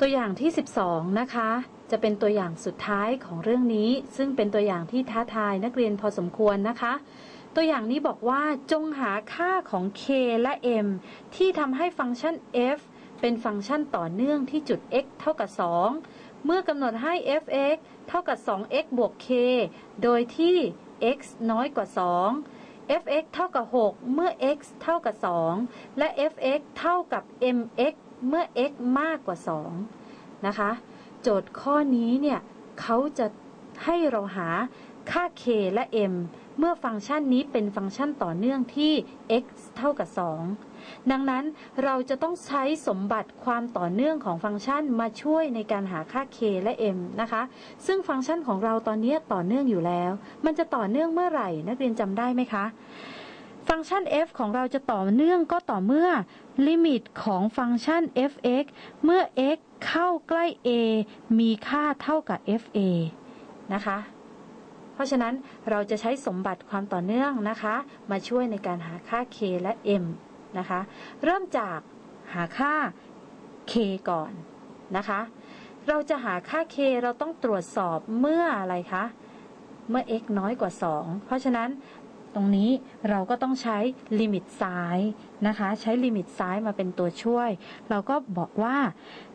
ตัวอย่างที่ 12 นะคะ จะเป็นตัวอย่างสุดท้ายของเรื่องนี้ ซึ่งเป็นตัวอย่างที่ท้าทายนักเรียนพอสมควรนะคะ ตัวอย่างนี้บอกว่าจงหาค่าของ k และ m ที่ทำให้ฟังก์ชัน f เป็นฟังก์ชันต่อเนื่องที่จุด x เท่ากับ 2 เมื่อกำหนดให้ f(x) เท่ากับ 2x บวก k โดยที่ x น้อยกว่า 2 f(x) เท่ากับ 6 เมื่อ x เท่ากับ 2 และ f(x) เท่ากับ mx เมื่อ x มากกว่า 2 นะคะ โจทย์ข้อนี้เนี่ยเขาจะให้เราหาค่า k และ m เมื่อฟังก์ชันนี้เป็นฟังก์ชันต่อเนื่องที่ x เท่ากับ 2 ดังนั้นเราจะต้องใช้สมบัติความต่อเนื่องของฟังก์ชันมาช่วยในการหาค่า k และ m นะคะ ซึ่งฟังก์ชันของเราตอนนี้ต่อเนื่องอยู่แล้ว มันจะต่อเนื่องเมื่อไหร่นักเรียนจำได้ไหมคะ ฟังก์ชัน f ของเราจะต่อเนื่องก็ต่อเมื่อลิมิตของฟังก์ชัน f(x) เมื่อ x เข้าใกล้ a มีค่าเท่ากับ fa นะคะ เพราะฉะนั้นเราจะใช้สมบัติความต่อเนื่องนะคะ มาช่วยในการหาค่า k และ m นะคะ เริ่มจากหาค่า k ก่อนนะคะ เราจะหาค่า k เราต้องตรวจสอบเมื่ออะไรคะ เมื่อ x น้อยกว่า 2 เพราะฉะนั้นตรงนี้เราก็ต้องใช้ลิมิตซ้ายนะคะ ใช้ลิมิตซ้ายมาเป็นตัวช่วย เราก็บอกว่า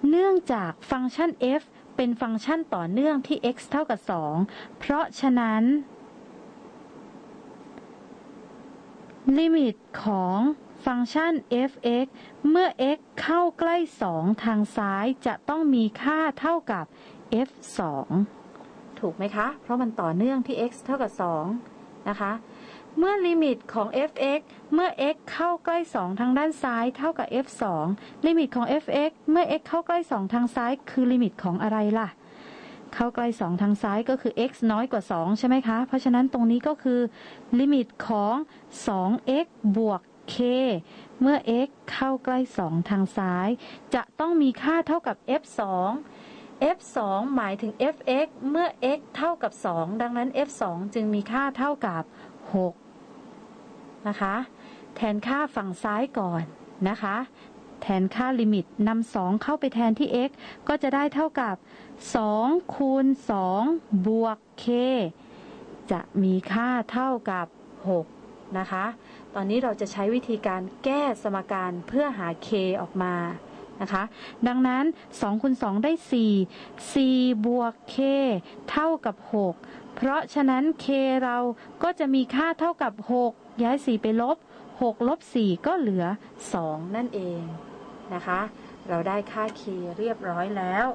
เนื่องจากฟังก์ชัน f เป็นฟังก์ชันต่อเนื่องที่ x เท่ากับ 2 เพราะฉะนั้น ลิมิตของฟังก์ชัน f(x) เมื่อ x เข้าใกล้ 2 ทางซ้ายจะต้องมีค่าเท่ากับ f 2ถูกไหมคะ เพราะมันต่อเนื่องที่ x เท่ากับ 2 นะคะ เมื่อลิมิตของ f(x) เมื่อ x เข้าใกล้ 2 ทางด้านซ้ายเท่ากับ f2 ลิมิตของ f(x) เมื่อ x เข้าใกล้ 2 ทางซ้าย คือลิมิตของอะไรล่ะ เข้าใกล้ 2 ทางซ้ายก็คือ x น้อยกว่า 2 ใช่ไหมคะ เพราะฉะนั้นตรงนี้ก็คือลิมิตของ 2x บวก k เมื่อ x เข้าใกล้ 2 ทางซ้าย จะต้องมีค่าเท่ากับ f2 f2 หมายถึง f(x) เมื่อ x เท่ากับ 2 ดังนั้น f2 จึงมีค่าเท่ากับ 6 นะคะ แทนค่าฝั่งซ้ายก่อนนะคะ แทนค่าลิมิตนำ2เข้าไปแทนที่ x ก็จะได้เท่ากับ 2 คูณ 2 บวก k จะมีค่าเท่ากับ 6 นะคะ ตอนนี้เราจะใช้วิธีการแก้สมการเพื่อหา k ออกมา นะคะ ดังนั้น2คูณ2ได้ 4 4 บวก k เท่ากับ 6 เพราะฉะนั้น k เราก็จะมีค่าเท่ากับ 6 ย้าย 4 ไปลบ 6 ลบ 4 ก็เหลือ 2 นั่นเองนะคะ เราได้ค่า k เรียบร้อยแล้ว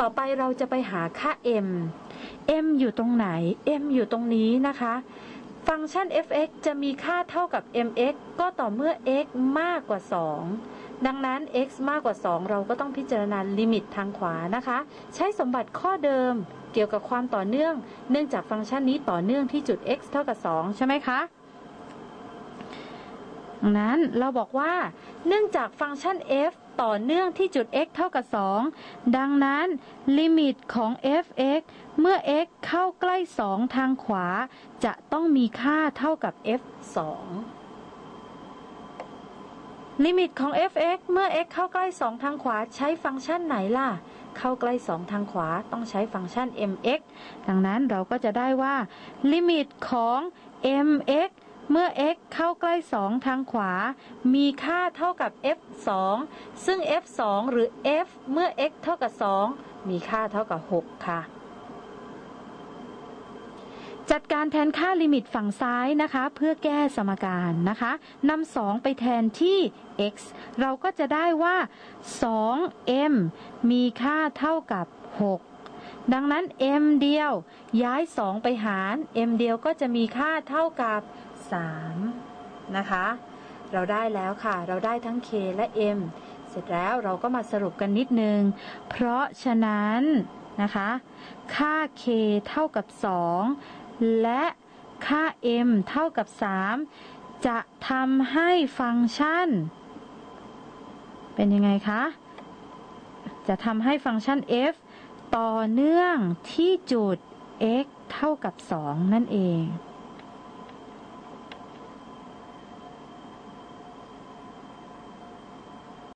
ต่อไปเราจะไปหาค่า m m อยู่ตรงไหน m อยู่ตรงนี้นะคะฟังก์ชัน f(x) จะมีค่าเท่ากับ mx ก็ต่อเมื่อ x มากกว่า 2 ดังนั้น x มากกว่า 2 เราก็ต้องพิจารณาลิมิตทางขวานะคะ ใช้สมบัติข้อเดิมเกี่ยวกับความต่อเนื่อง เนื่องจากฟังก์ชันนี้ต่อเนื่องที่จุด x เท่ากับ 2 ใช่ไหมคะดังนั้นเราบอกว่า เนื่องจากฟังก์ชัน f ต่อเนื่องที่จุด x เท่ากับ 2 ดังนั้น ลิมิตของ f(x) เมื่อ x เข้าใกล้ 2 ทางขวา จะต้องมีค่าเท่ากับ f 2 ลิมิตของ f(x) เมื่อ x เข้าใกล้ 2 ทางขวาใช้ฟังก์ชันไหนล่ะ เข้าใกล้ 2 ทางขวาต้องใช้ฟังก์ชัน mx ดังนั้นเราก็จะได้ว่า ลิมิตของ mx เมื่อ x เข้าใกล้ 2 ทางขวา มีค่าเท่ากับ f 2ซึ่ง f 2หรือ f เมื่อ x เท่ากับ 2 มีค่าเท่ากับ 6 ค่ะ จัดการแทนค่าลิมิตฝั่งซ้ายนะคะ เพื่อแก้สมการนะคะนำ2ไปแทนที่ x เราก็จะได้ว่า 2m มีค่าเท่ากับ 6ดังนั้น m เดียวย้าย 2 ไปหาร m เดียวก็จะมีค่าเท่ากับ 3 นะคะ เราได้แล้วค่ะ เราได้ทั้ง k และ m เสร็จแล้วเราก็มาสรุปกันนิดนึง เพราะฉะนั้นนะคะ ค่า k เท่ากับ 2 และค่า m เท่ากับ 3 จะทำให้ฟังก์ชัน เป็นยังไงคะ จะทำให้ฟังก์ชัน f ต่อเนื่องที่จุด x เท่ากับ 2 นั่นเอง